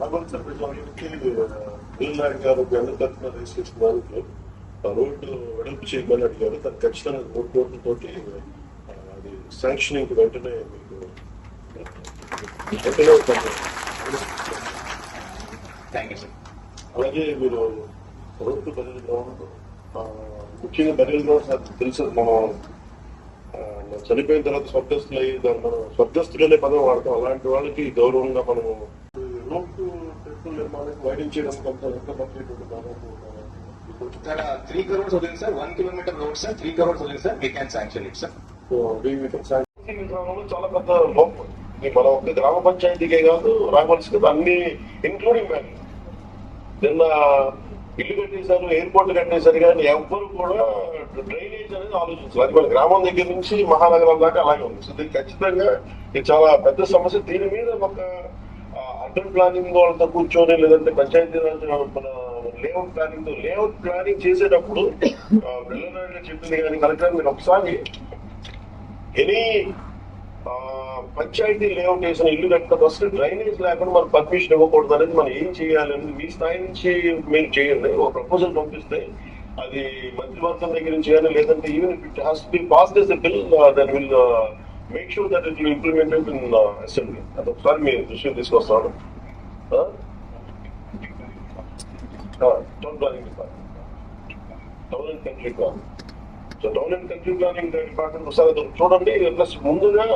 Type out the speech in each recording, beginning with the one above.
భగవంత్ సభ్యులకి వీళ్ళనాయుడు గారు తరఫున రిజిస్ట్రేషన్ రోడ్డు వెడల్పు చేయమని అడిగారు. దాన్ని ఖచ్చితంగా మూడు ఆ, అది శాంక్షనింగ్ వెంటనే మీకు అలాగే మీరు రోడ్డు బదిలీ గ్రౌండ్ ముఖ్యంగా బదిలీ గ్రౌండ్ తెలుసు మనం చనిపోయిన తర్వాత స్వర్గస్థులు అయ్యి మనం స్వర్గస్థులనే పదం వాడతాం. అలాంటి వాళ్ళకి గౌరవంగా మనం నిర్మాణానికి వైడింగ్ చేయడానికి అంత ఎంత బడ్జెట్ ఉంటుంది దాదాపు ఇప్పుడు సార్. త్రీ క్రోర్స్ వదిలింది sir one kilometre road sir. Three crores వదిలింది sir we can sanction it sir చాలా పెద్ద లోపం ఇది మన ఒక గ్రామ పంచాయతీకే కాదు రావాల్సి కదా అన్ని ఇంక్లూడింగ్ బ్యాంక్ నిన్న ఇల్లు కట్టేశారు ఎయిర్పోర్ట్ కట్టేశారు కానీ ఎవ్వరు కూడా డ్రైనేజ్ అనేది ఆలోచించారు అది మన గ్రామం దగ్గర నుంచి మహానగరం దాకా అలాగే ఉంది. సో దీనికి ఖచ్చితంగా ఇది చాలా పెద్ద సమస్య. దీని మీద ఒక అర్బన్ ప్లానింగ్ వాళ్ళతో కూర్చొని లేదంటే పంచాయతీ రాజ్ మన లేఅవుట్ ప్లానింగ్ లేఅవుట్ ప్లానింగ్ చేసేటప్పుడు వెళ్ళనాయుడు చెప్పింది కానీ కలెక్టర్ మీరు ఒకసారి ఎనీ పంచాయతీ లేఅవుట్ వేసిన ఇల్లు కట్టిన ఫస్ట్ డ్రైనేజ్ లేకుండా మనం పర్మిషన్ ఇవ్వకూడదు అనేది మనం ఏం చేయాలి అనేది మీ స్థాయి నుంచి మీరు చేయండి. ఒక ప్రపోజల్ పంపిస్తే అది మంత్రివర్గం దగ్గర నుంచి కానీ లేదంటే even it has be pass this bill that will make sure that it will implemented in assembly అది ఒకసారి మీ దృష్టికి తీసుకొస్తాను town planning department town and country plan so town and country planning department ఒకసారి చూడండి. ప్లస్ ముందుగా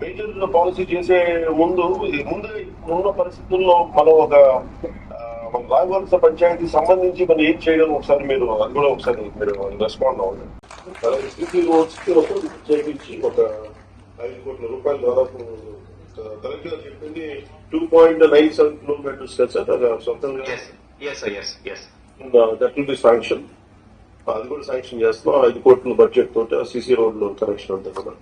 major policy చేసే ముందు ముందు ఉన్న పరిస్థితుల్లో మనం ఒక మన రాఘవలస పంచాయతీ సంబంధించి మనం ఏం చేయడం ఒకసారి మీరు అది కూడా ఒకసారి మీరు రెస్పాండ్ అవ్వండి. చేయించి ఒక ఐదు కోట్ల రూపాయలు దాదాపు కలెక్టర్ గారు చెప్పింది two point nine seven kilometres కదా సార్? సొంతంగా దట్ విల్ బి శాంక్షన్ అది కూడా శాంక్షన్ చేస్తాం ఐదు కోట్ల బడ్జెట్ తోటి సీసీ రోడ్లు కనెక్షన్ అంతా కూడా.